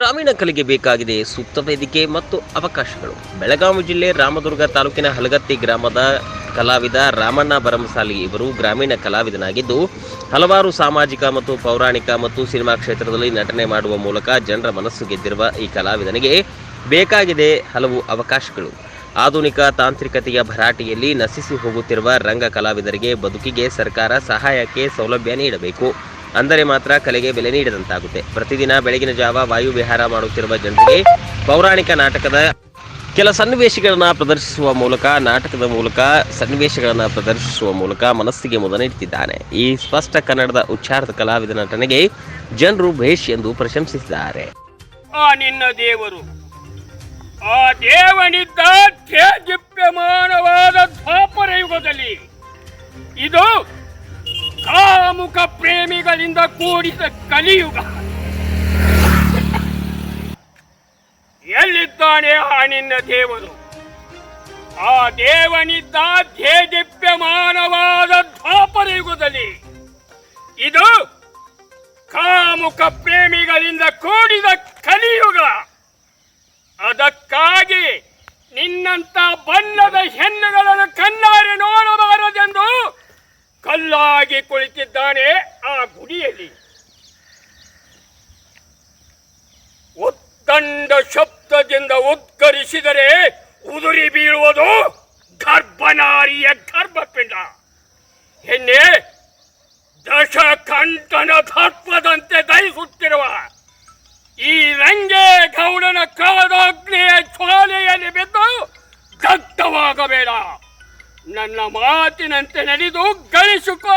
ಗ್ರಾಮೀಣ ಕಲೆಗೆ ಬೇಕಾಗಿದೆ ಸೂಕ್ತ ವೇದಿಕೆ ಮತ್ತು ಅವಕಾಶಗಳು. ಬೆಳಗಾವಿ ಜಿಲ್ಲೆ ರಾಮದುರ್ಗ ತಾಲೂಕಿನ ಹಲಗತ್ತಿ ಗ್ರಾಮದ ಕಲಾವಿದ ರಾಮಣ್ಣ ಬರಮಸಾಲಿ ಇವರು ಗ್ರಾಮೀಣ ಕಲಾವಿದನಾಗಿದ್ದು, ಹಲವಾರು ಸಾಮಾಜಿಕ ಮತ್ತು ಪೌರಾಣಿಕ ಮತ್ತು ಸಿನಿಮಾ ಕ್ಷೇತ್ರದಲ್ಲಿ ನಟನೆ ಮಾಡುವ ಮೂಲಕ ಜನರ ಮನಸ್ಸು ಗೆದ್ದಿರುವ ಈ ಕಲಾವಿದನಿಗೆ ಬೇಕಾಗಿದೆ ಹಲವು ಅವಕಾಶಗಳು. ಆಧುನಿಕ ತಾಂತ್ರಿಕತೆಯ ಭರಾಟೆಯಲ್ಲಿ ನಶಿಸಿ ಹೋಗುತ್ತಿರುವ ರಂಗ ಕಲಾವಿದರಿಗೆ ಬದುಕಿಗೆ ಸರ್ಕಾರ ಸಹಾಯಕ್ಕೆ ಸೌಲಭ್ಯ ನೀಡಬೇಕು. ಅಂದರೆ ಮಾತ್ರ ಕಲೆಗೆ ಬೆಲೆ ನೀಡಿದಂತಾಗುತ್ತೆ. ಪ್ರತಿದಿನ ಬೆಳಗಿನ ಜಾವ ವಾಯು ವಿಹಾರ ಮಾಡುತ್ತಿರುವ ಜನರಿಗೆ ಪೌರಾಣಿಕ ನಾಟಕದ ಕೆಲ ಸನ್ನಿವೇಶಗಳನ್ನು ಪ್ರದರ್ಶಿಸುವ ಮೂಲಕ, ನಾಟಕದ ಮೂಲಕ, ಸನ್ನಿವೇಶಗಳನ್ನು ಪ್ರದರ್ಶಿಸುವ ಮೂಲಕ ಮನಸ್ಸಿಗೆ ಮುದ ನೀಡುತ್ತಿದ್ದಾನೆ. ಈ ಸ್ಪಷ್ಟ ಕನ್ನಡದ ಉಚ್ಚಾರದ ಕಲಾವಿದ ನಟನೆಗೆ ಜನರು ಭೇಷ್ ಎಂದು ಪ್ರಶಂಸಿಸಿದ್ದಾರೆ. ಆ ನಿನ್ನ ದೇವರು, ಆ ದೇವನಿದ್ದ ಯುಗದಲ್ಲಿ ಇದು ಕಾಮುಕ ಪ್ರೇಮಿಗಳಿಂದ ಕೂಡಿದ ಕಲಿಯುಗ. ಎಲ್ಲಿದ್ದಾನೆ ಆ ನಿನ್ನ ದೇವರು? ಆ ದೇವನಿದ್ದ ಧೇದಿಪ್ಯಮಾನವಾದ ದ್ವಾಪರ ಯುಗದಲ್ಲಿ ಇದು ಕಾಮುಕ ಪ್ರೇಮಿಗಳಿಂದ ಕೂಡಿದ ಕಲಿಯುಗ. ಅದಕ್ಕಾಗಿ ನಿನ್ನಂತ ಬಣ್ಣದ ಹೆಣ್ಣುಗಳನ್ನು ಕಲ್ಲಾಗಿ ಕುಳಿತಿದ್ದಾನೆ ಆ ಗುಡಿಯಲ್ಲಿ. ಉತ್ತಂಡ ಶಬ್ದದಿಂದ ಉದ್ಗರಿಸಿದರೆ ಉದುರಿ ಬೀಳುವುದು ಗರ್ಭನಾರಿಯ ಗರ್ಭಪಿಂಡ. ಹೆಣ್ಣೆ, ದಶಕಂಠನ ದರ್ಪದಂತೆ ದಹಿಸುತ್ತಿರುವ ಈ ರಂಗೆ ಗೌಡನ ಕಾದಾಗ್ನೆಯ ಜ್ವಾಲೆಯಲ್ಲಿ ಬಿದ್ದು ದಗ್ಧವಾಗಬೇಡ. ನನ್ನ ಮಾತಿನಂತೆ ನಡೆದು ಗಳಿಸಿಕೊ